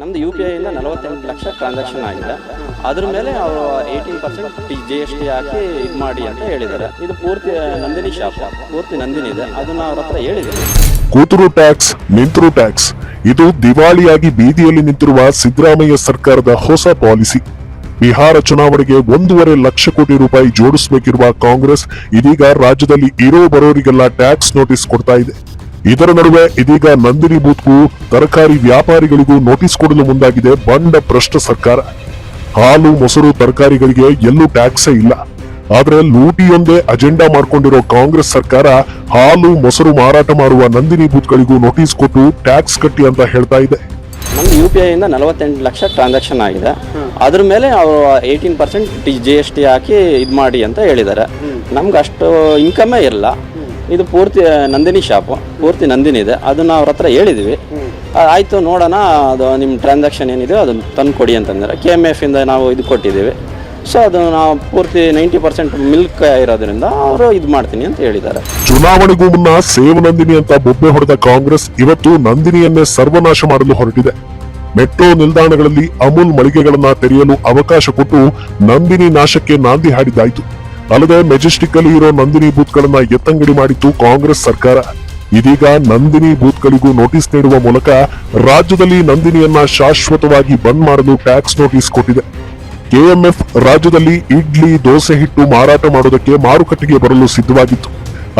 ನಮ್ದು U P ಐಯಿಂದ ನಲವತ್ತೆಂಟು lakh transaction ಆಗಿದೆ. ಅದ್ರ ಮೇಲೆ ಅವರು eighteen percent G S T T ಹಾಕಿ ಇದು ಮಾಡಿ ಅಂತ ಹೇಳಿದ್ದಾರೆ. ಇದು ಪೂರ್ತಿ ನಂದಿನಿ ಶಾಪ್, ಪೂರ್ತಿ ನಂದಿನಿ ಇದೆ. ಅದನ್ನ ಅವ್ರ ಹತ್ರ ಹೇಳಿದ್ದೀನಿ ಕೂತರು ಟ್ಯಾಕ್ಸ್, ನಿಂತರು ಟ್ಯಾಕ್ಸ್. ಇದು ದಿವಾಳಿಯಾಗಿ ಬೀದಿಯಲ್ಲಿ ನಿಂತಿರುವ ಸಿದ್ದರಾಮಯ್ಯ ಸರ್ಕಾರದ ಹೊಸ ಪಾಲಿಸಿ. ಬಿಹಾರ ಚುನಾವಣೆಗೆ ಒಂದೂವರೆ ಲಕ್ಷ ಕೋಟಿ ರೂಪಾಯಿ ಜೋಡಿಸಬೇಕಿರುವ ಕಾಂಗ್ರೆಸ್ ಇದೀಗ ರಾಜ್ಯದಲ್ಲಿ ಇರೋ ಬರೋರಿಗೆಲ್ಲ ಟ್ಯಾಕ್ಸ್ ನೋಟಿಸ್ ಕೊಡ್ತಾ ಇದೆ. ಇದರ ನಡುವೆ ಇದೀಗ ನಂದಿನಿ ಬೂತ್ಗೂ ತರಕಾರಿ ವ್ಯಾಪಾರಿಗಳಿಗೂ ನೋಟಿಸ್ ಕೊಡಲು ಮುಂದಾಗಿದೆ ಬಂಡ ಭ್ರಷ್ಟ ಸರ್ಕಾರ. ಹಾಲು ಮೊಸರು ತರಕಾರಿಗಳಿಗೆ ಎಲ್ಲೂ ಟ್ಯಾಕ್ಸೇ ಇಲ್ಲ. ಆದರೆ ಲೂಟಿಯೊಂದೇ ಅಜೆಂಡಾ ಮಾಡಿಕೊಂಡಿರೋ ಕಾಂಗ್ರೆಸ್ ಸರ್ಕಾರ ಹಾಲು ಮೊಸರು ಮಾರಾಟ ಮಾಡುವ ನಂದಿನಿ ಬೂತ್ಗಳಿಗೂ ನೋಟಿಸ್ ಕೊಟ್ಟು ಟ್ಯಾಕ್ಸ್ ಕಟ್ಟಿ ಅಂತ ಹೇಳ್ತಾ ಇದೆ. ನಮ್ಮ ಯು ಪಿ ಐಯಿಂದ ನಲವತ್ತೆಂಟು ಲಕ್ಷ ಟ್ರಾನ್ಸಾಕ್ಷನ್ ಆಗಿದೆ. ಅದ್ರ ಮೇಲೆ ಅವರು eighteen percent G S T T ಹಾಕಿ ಇದು ಮಾಡಿ ಅಂತ ಹೇಳಿದ್ದಾರೆ. ನಮ್ಗೆ ಅಷ್ಟು ಇನ್ಕಮೇ ಇಲ್ಲ. ಇದು ಪೂರ್ತಿ ನಂದಿನಿ ಶಾಪು, ಪೂರ್ತಿ ನಂದಿನಿ ಇದೆ. ಅದನ್ನ ಅವ್ರ ಹತ್ರ ಹೇಳಿದ್ವಿ. ಆಯಿತು ನೋಡೋಣ, ಅದು ನಿಮ್ಮ ಟ್ರಾನ್ಸಾಕ್ಷನ್ ಏನಿದೆ ಅದನ್ನು ತಂದು ಕೊಡಿ ಅಂತಂದರೆ ಕೆ ಎಂ ಎಫಿಂದ ನಾವು ಇದು ಕೊಟ್ಟಿದ್ದೀವಿ. ಸೊ ಅದು ನಾವು ಪೂರ್ತಿ ನೈಂಟಿ ಪರ್ಸೆಂಟ್ ಮಿಲ್ಕ್ ಇರೋದ್ರಿಂದ ಅವರು ಇದು ಮಾಡ್ತೀನಿ ಅಂತ ಹೇಳಿದ್ದಾರೆ. ಚುನಾವಣೆಗೂ ಮುನ್ನ ಸೇವ್ ನಂದಿನಿ ಅಂತ ಬೊಬ್ಬೆ ಹೊಡೆದ ಕಾಂಗ್ರೆಸ್ ಇವತ್ತು ನಂದಿನಿಯನ್ನೇ ಸರ್ವನಾಶ ಮಾಡಲು ಹೊರಟಿದೆ. ಮೆಟ್ರೋ ನಿಲ್ದಾಣಗಳಲ್ಲಿ ಅಮೂಲ್ ಮಳಿಗೆಗಳನ್ನ ತೆರೆಯಲು ಅವಕಾಶ ಕೊಟ್ಟು ನಂದಿನಿ ನಾಶಕ್ಕೆ ನಾಂದಿ ಹಾಡಿದ್ದಾಯ್ತು. ಅಲ್ಲದೆ ಮೆಜೆಸ್ಟಿಕ್ ಅಲ್ಲಿ ಇರೋ ನಂದಿನಿ ಬೂತ್ಗಳನ್ನ ಎತ್ತಂಗಡಿ ಮಾಡಿತ್ತು ಕಾಂಗ್ರೆಸ್ ಸರ್ಕಾರ. ಇದೀಗ ನಂದಿನಿ ಬೂತ್ಗಳಿಗೂ ನೋಟಿಸ್ ನೀಡುವ ಮೂಲಕ ರಾಜ್ಯದಲ್ಲಿ ನಂದಿನಿಯನ್ನ ಶಾಶ್ವತವಾಗಿ ಬಂದ್ ಮಾಡಲು ಟ್ಯಾಕ್ಸ್ ನೋಟಿಸ್ ಕೊಟ್ಟಿದೆ. ಕೆಎಂಎಫ್ ರಾಜ್ಯದಲ್ಲಿ ಇಡ್ಲಿ, ದೋಸೆ ಹಿಟ್ಟು ಮಾರಾಟ ಮಾಡೋದಕ್ಕೆ ಮಾರುಕಟ್ಟೆಗೆ ಬರಲು ಸಿದ್ಧವಾಗಿತ್ತು.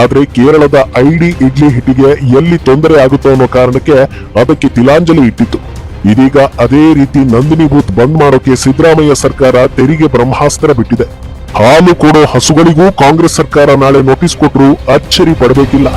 ಆದರೆ ಕೇರಳದ ಐಡಿ ಇಡ್ಲಿ ಹಿಟ್ಟಿಗೆ ಎಲ್ಲಿ ತೊಂದರೆ ಆಗುತ್ತೋ ಅನ್ನೋ ಕಾರಣಕ್ಕೆ ಅದಕ್ಕೆ ತಿಲಾಂಜಲಿ ಇಟ್ಟಿತ್ತು. ಇದೀಗ ಅದೇ ರೀತಿ ನಂದಿನಿ ಬೂತ್ ಬಂದ್ ಮಾಡೋಕೆ ಸಿದ್ದರಾಮಯ್ಯ ಸರ್ಕಾರ ತೆರಿಗೆ ಬ್ರಹ್ಮಾಸ್ತ್ರ ಬಿಟ್ಟಿದೆ. ಹಾಲು ಕೊಡೋ ಹಸುಗಳಿಗೂ ಕಾಂಗ್ರೆಸ್ ಸರ್ಕಾರ ನಾಳೆ ನೋಟಿಸ್ ಕೊಟ್ಟರು ಅಚ್ಚರಿ ಪಡಬೇಕಿಲ್ಲ.